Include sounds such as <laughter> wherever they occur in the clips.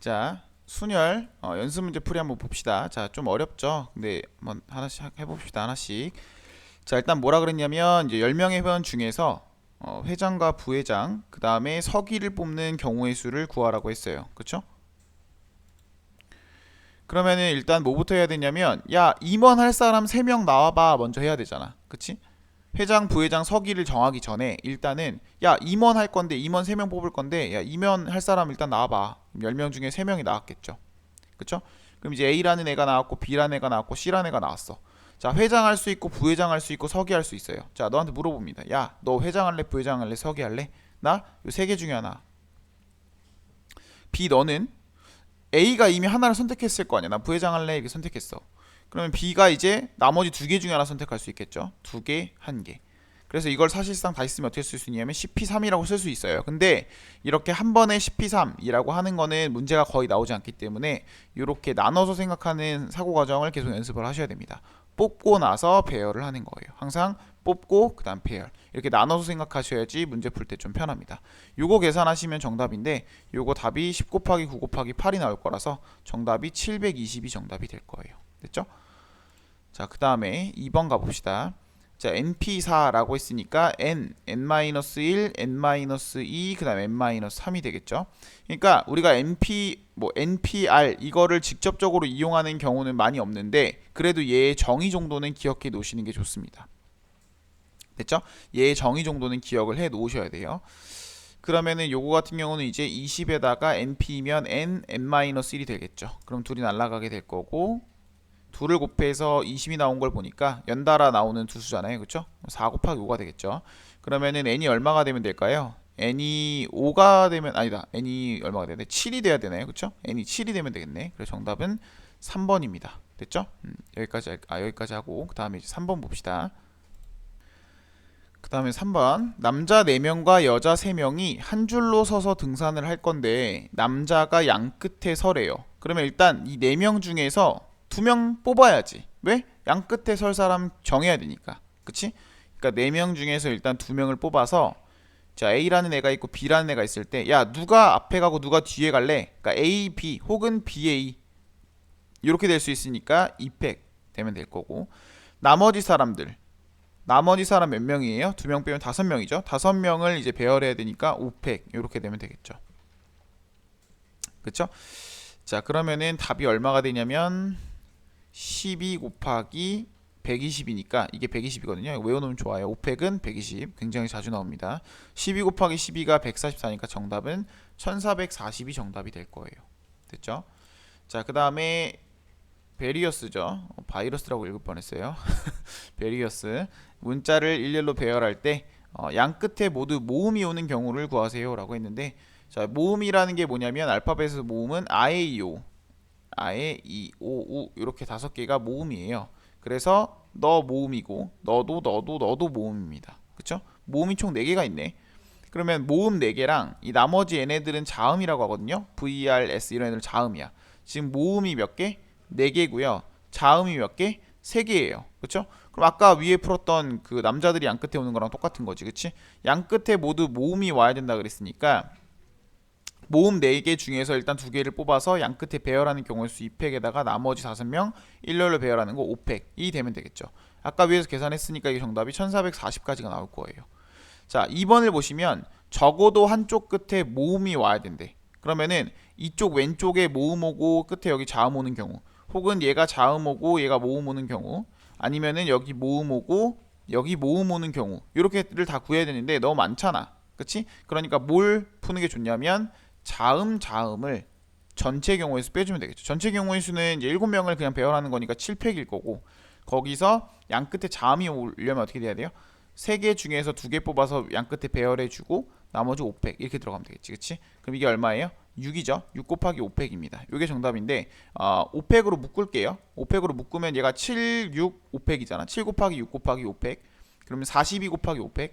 자, 순열 어, 연습 문제 풀이 한번 봅시다. 자, 좀 어렵죠? 근데 한번 하나씩 하- 해봅시다. 하나씩. 자, 일단 뭐라 그랬냐면 이제 10명의 회원 중에서 어, 회장과 부회장, 그 다음에 서기를 뽑는 경우의 수를 구하라고 했어요. 그쵸? 그러면은 일단 뭐부터 해야 되냐면 야, 임원 할 사람 3명 나와 봐 먼저 해야 되잖아. 그치? 회장, 부회장, 서기를 정하기 전에 일단은 야 임원 할 건데 임원 3명 뽑을 건데 야 임원 할 사람 일단 나와 봐 10명 중에 3명이 나왔겠죠. 그쵸? 그럼 이제 A라는 애가 나왔고 B라는 애가 나왔고 C라는 애가 나왔어. 자 회장 할 수 있고 부회장 할 수 있고 서기 할 수 있어요. 자 너한테 물어봅니다. 야 너 회장 할래? 부회장 할래? 서기 할래? 나? 요 세 개 중에 하나. B 너는? A가 이미 하나를 선택했을 거 아니야. 나 부회장 할래? 이렇게 선택했어. 그러면 B가 이제 나머지 두 개 중에 하나 선택할 수 있겠죠. 두 개, 한 개. 그래서 이걸 사실상 다시 쓰면 어떻게 쓸 수 있냐면 CP3이라고 쓸 수 있어요. 근데 이렇게 한 번에 CP3이라고 하는 거는 문제가 거의 나오지 않기 때문에 이렇게 나눠서 생각하는 사고 과정을 계속 연습을 하셔야 됩니다. 뽑고 나서 배열을 하는 거예요. 항상 뽑고 그다음 배열. 이렇게 나눠서 생각하셔야지 문제 풀 때 좀 편합니다. 요거 계산하시면 정답인데 요거 답이 10 곱하기 9 곱하기 8이 나올 거라서 정답이 720이 정답이 될 거예요. 됐죠? 자, 그 다음에 2번 가봅시다. 자, NP4라고 했으니까 N, N-1, N-2, 그 다음에 N-3이 되겠죠. 그러니까 우리가 NP, 뭐 NPR 이거를 직접적으로 이용하는 경우는 많이 없는데 그래도 얘의 정의 정도는 기억해 놓으시는 게 좋습니다. 됐죠? 얘의 정의 정도는 기억을 해 놓으셔야 돼요. 그러면은 요거 같은 경우는 이제 20에다가 NP면 N, N-1이 되겠죠. 그럼 둘이 날아가게 될 거고 둘을 곱해서 20이 나온 걸 보니까 연달아 나오는 두 수잖아요. 그렇죠? 4 곱하기 5가 되겠죠. 그러면은 n이 얼마가 되면 될까요? n이 5가 되면 아니다. n이 얼마가 되네? 7이 돼야 되나요? 그렇죠? n이 7이 되면 되겠네. 그래서 정답은 3번입니다. 됐죠? 음, 여기까지 할- 아 여기까지 하고 그다음에 이제 3번 봅시다. 그 다음에 3번 남자 4명과 여자 3명이 한 줄로 서서 등산을 할 건데 남자가 양 끝에 서래요. 그러면 일단 이 4명 중에서 두 명 뽑아야지. 왜? 양 끝에 설 사람 정해야 되니까. 그치? 그러니까 네 명 중에서 일단 두 명을 뽑아서 자 A라는 애가 있고 B라는 애가 있을 때 야 누가 앞에 가고 누가 뒤에 갈래? 그러니까 A, B 혹은 B, A 이렇게 될 수 있으니까 2팩 되면 될 거고 나머지 사람들 나머지 사람 몇 명이에요? 두 명 빼면 다섯 명이죠. 다섯 명을 이제 배열해야 되니까 5팩 이렇게 되면 되겠죠. 그렇죠? 자 그러면은 답이 얼마가 되냐면 12 곱하기 120이니까 이게 120이거든요. 외워놓으면 좋아요. 5팩은 120 굉장히 자주 나옵니다. 12 곱하기 12가 144니까 정답은 1440이 정답이 될 거예요. 됐죠? 자 그 다음에 베리어스죠. 어, 바이러스라고 읽을 뻔했어요. <laughs> 베리어스 문자를 일렬로 배열할 때 어, 양 끝에 모두 모음이 오는 경우를 구하세요 라고 했는데 자 모음이라는 게 뭐냐면 알파벳에서 모음은 아에이오 아에 이, 오, 우 이렇게 다섯 개가 모음이에요. 그래서 너 모음이고 너도 너도 너도 모음입니다. 그쵸? 모음이 총네 개가 있네. 그러면 모음 네 개랑 이 나머지 얘네들은 자음이라고 하거든요. V, R, S 이런 애들 자음이야. 지금 모음이 몇 개? 네 개고요. 자음이 몇 개? 세 개예요. 그쵸? 그럼 아까 위에 풀었던 그 남자들이 양 끝에 오는 거랑 똑같은 거지. 그치? 양 끝에 모두 모음이 와야 된다 그랬으니까 모음 4개 중에서 일단 두 개를 뽑아서 양 끝에 배열하는 경우의 수 2팩에다가 나머지 5명 일렬로 배열하는 거 5팩이 되면 되겠죠. 아까 위에서 계산했으니까 이게 정답이 1440까지가 나올 거예요. 자, 2번을 보시면 적어도 한쪽 끝에 모음이 와야 된대. 그러면은 이쪽 왼쪽에 모음 오고 끝에 여기 자음 오는 경우 혹은 얘가 자음 오고 얘가 모음 오는 경우 아니면은 여기 모음 오고 여기 모음 오는 경우 이렇게를 다 구해야 되는데 너무 많잖아. 그치? 그러니까 뭘 푸는 게 좋냐면 자음 자음을 전체 경우의 수 빼주면 되겠죠. 전체 경우의 수는 이제 7명을 그냥 배열하는 거니까 7팩일 거고 거기서 양 끝에 자음이 오려면 어떻게 돼야 돼요? 3개 중에서 2개 뽑아서 양 끝에 배열해 주고 나머지 5팩 이렇게 들어가면 되겠지. 그치? 그럼 이게 얼마예요? 6이죠. 6 곱하기 5팩입니다. 이게 정답인데 어, 5팩으로 묶을게요. 5팩으로 묶으면 얘가 7, 6, 5팩이잖아. 7 곱하기 6 곱하기 5팩. 그러면 42 곱하기 5팩.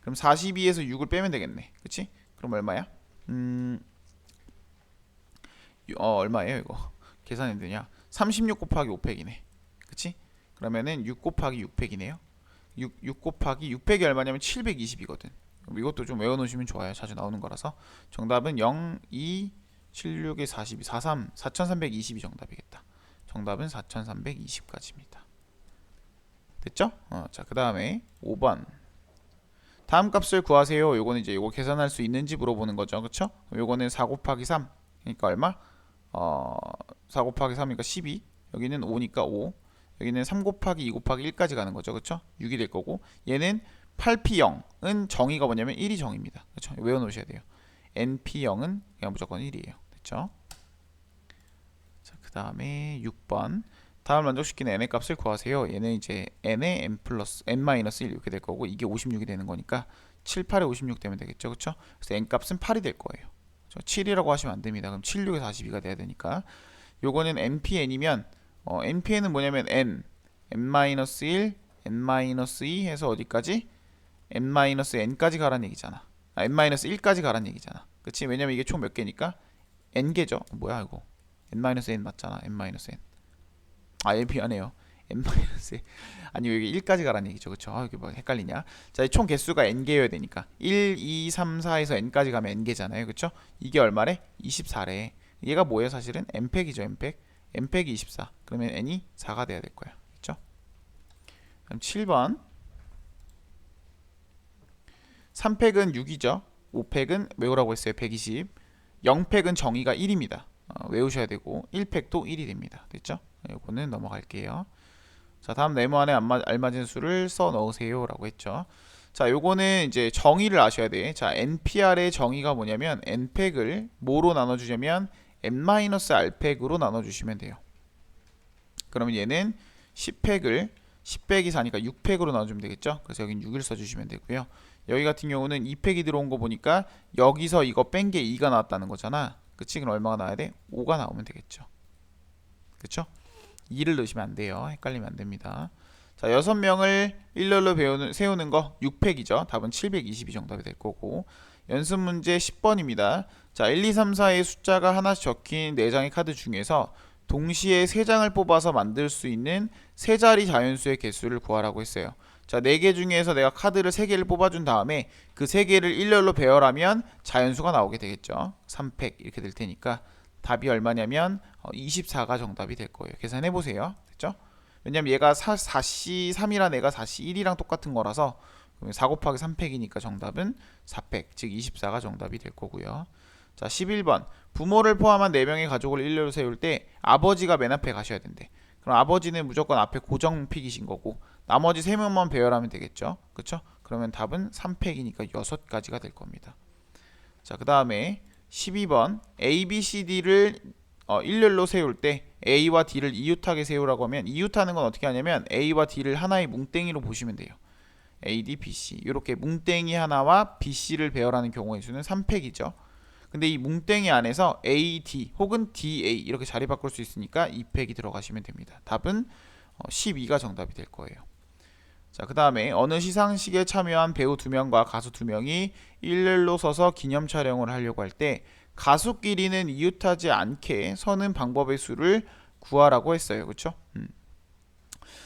그럼 42에서 6을 빼면 되겠네. 그치? 그럼 얼마야? 음, 어, 얼마예요 이거? 계산이 되냐? 36 곱하기 5팩이네. 그치? 그러면은 6 곱하기 6팩이네요. 6, 6 곱하기 6팩이 얼마냐면 720이거든. 이것도 좀 외워놓으시면 좋아요. 자주 나오는 거라서. 정답은 0, 2, 76에 42, 43, 4320이 정답이겠다. 정답은 4320까지입니다. 됐죠? 어, 자, 그 다음에 5번. 다음 값을 구하세요. 요거는 이제 요거 계산할 수 있는지 물어보는 거죠. 그쵸? 요거는 4 곱하기 3. 그러니까 얼마? 어, 4 곱하기 3이니까 12. 여기는 5니까 5. 여기는 3 곱하기 2 곱하기 1까지 가는 거죠. 그쵸? 6이 될 거고. 얘는 8P0은 정의가 뭐냐면 1이 정의입니다. 그쵸? 외워 놓으셔야 돼요. NP0은 그냥 무조건 1이에요. 됐죠? 자, 그 다음에 6번. 다음 만족시키는 n의 값을 구하세요. 얘는 이제 n의 n 플러스 n 마이너스 1 이렇게 될 거고 이게 56이 되는 거니까 7, 8에 56 되면 되겠죠, 그렇죠? 그래서 n 값은 8이 될 거예요. 7이라고 하시면 안 됩니다. 그럼 7, 6에 42가 돼야 되니까 요거는 npn이면 어, npn은 뭐냐면 n n 마이너스 1, n 마이너스 2 해서 어디까지? n 마이너스 n까지 가란 얘기잖아. 아, n 마이너스 1까지 가란 얘기잖아. 그렇지? 왜냐면 이게 총 몇 개니까 n 개죠. 뭐야 이거? n 마이너스 n 맞잖아. n 마이너스 n. 아, n 미안해요. N 마이너스 <laughs> 아니 여기 1까지 가라는 얘기죠. 그렇죠? 아, 이게 뭐 헷갈리냐? 자, 총 개수가 n 개여야 되니까 1, 2, 3, 4에서 n까지 가면 n 개잖아요. 그렇죠? 이게 얼마래? 24래. 얘가 뭐예요, 사실은? n 팩이죠, n 팩. n 팩이 24. 그러면 n이 4가 돼야 될 거야. 그렇죠? 그럼 7번 3팩은 6이죠. 5팩은 외우라고 했어요. 120. 0팩은 정의가 1입니다. 어, 외우셔야 되고 1팩도 1이 됩니다. 됐죠? 이거는 넘어갈게요. 자, 다음 네모 안에 알맞은 수를 써 넣으세요 라고 했죠. 자, 요거는 이제 정의를 아셔야 돼. 자, NPR의 정의가 뭐냐면 n팩을 뭐로 나눠 주냐면 n-r팩으로 나눠 주시면 돼요. 그러면 얘는 10팩을 10 빼기 4니까 6팩으로 나눠주면 되겠죠. 그래서 여긴 6을 써주시면 되고요. 여기 같은 경우는 2팩이 들어온 거 보니까 여기서 이거 뺀 게 2가 나왔다는 거잖아. 그치? 그럼 얼마가 나와야 돼? 5가 나오면 되겠죠. 그쵸? 2를 넣으시면 안 돼요. 헷갈리면 안 됩니다. 자, 6명을 일렬로 배우는, 세우는 거 6팩이죠. 답은 720이 정답이 될 거고. 연습 문제 10번입니다. 자, 1, 2, 3, 4의 숫자가 하나씩 적힌 4장의 카드 중에서 동시에 3장을 뽑아서 만들 수 있는 세 자리 자연수의 개수를 구하라고 했어요. 자, 4개 중에서 내가 카드를 3개를 뽑아준 다음에 그 3개를 일렬로 배열하면 자연수가 나오게 되겠죠. 3팩 이렇게 될 테니까 답이 얼마냐면 24가 정답이 될 거예요. 계산해 보세요. 됐죠? 왜냐면 얘가 4, 4C 3이랑 얘가 4C 1이랑 똑같은 거라서 4 곱하기 3팩이니까 정답은 4팩, 즉 24가 정답이 될 거고요. 자, 11번. 부모를 포함한 4명의 가족을 일렬로 세울 때 아버지가 맨 앞에 가셔야 된대. 그럼 아버지는 무조건 앞에 고정 픽이신 거고 나머지 3명만 배열하면 되겠죠. 그렇죠? 그러면 답은 3팩이니까 6가지가 될 겁니다. 자, 그 다음에 12번 A, B, C, D를 어, 일렬로 세울 때 A와 D를 이웃하게 세우라고 하면 이웃하는 건 어떻게 하냐면 A와 D를 하나의 뭉땡이로 보시면 돼요. A, D, B, C 이렇게 뭉땡이 하나와 B, C를 배열하는 경우의 수는 3팩이죠. 근데 이 뭉땡이 안에서 A, D 혹은 D, A 이렇게 자리 바꿀 수 있으니까 2팩이 들어가시면 됩니다. 답은 12가 정답이 될 거예요. 자, 그 다음에 어느 시상식에 참여한 배우 두 명과 가수 두 명이 일렬로 서서 기념 촬영을 하려고 할 때 가수끼리는 이웃하지 않게 서는 방법의 수를 구하라고 했어요. 그렇죠? 음.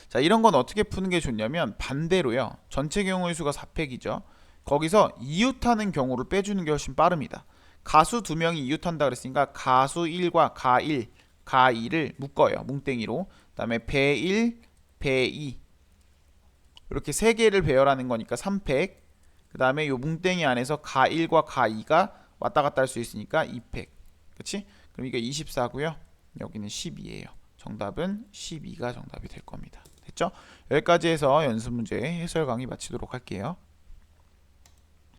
자, 이런 건 어떻게 푸는 게 좋냐면 반대로요. 전체 경우의 수가 4팩이죠. 거기서 이웃하는 경우를 빼주는 게 훨씬 빠릅니다. 가수 두 명이 이웃한다 그랬으니까 가수 1과 가 1, 가 2를 묶어요. 뭉땡이로. 그 다음에 배 1, 배 2. 이렇게 세 개를 배열하는 거니까 3팩. 그 다음에 요 뭉땡이 안에서 가 1과 가 2가 왔다 갔다 할 수 있으니까 2팩. 그렇지? 그럼 이게 24고요. 여기는 12예요. 정답은 12가 정답이 될 겁니다. 됐죠? 여기까지 해서 연습 문제 해설 강의 마치도록 할게요.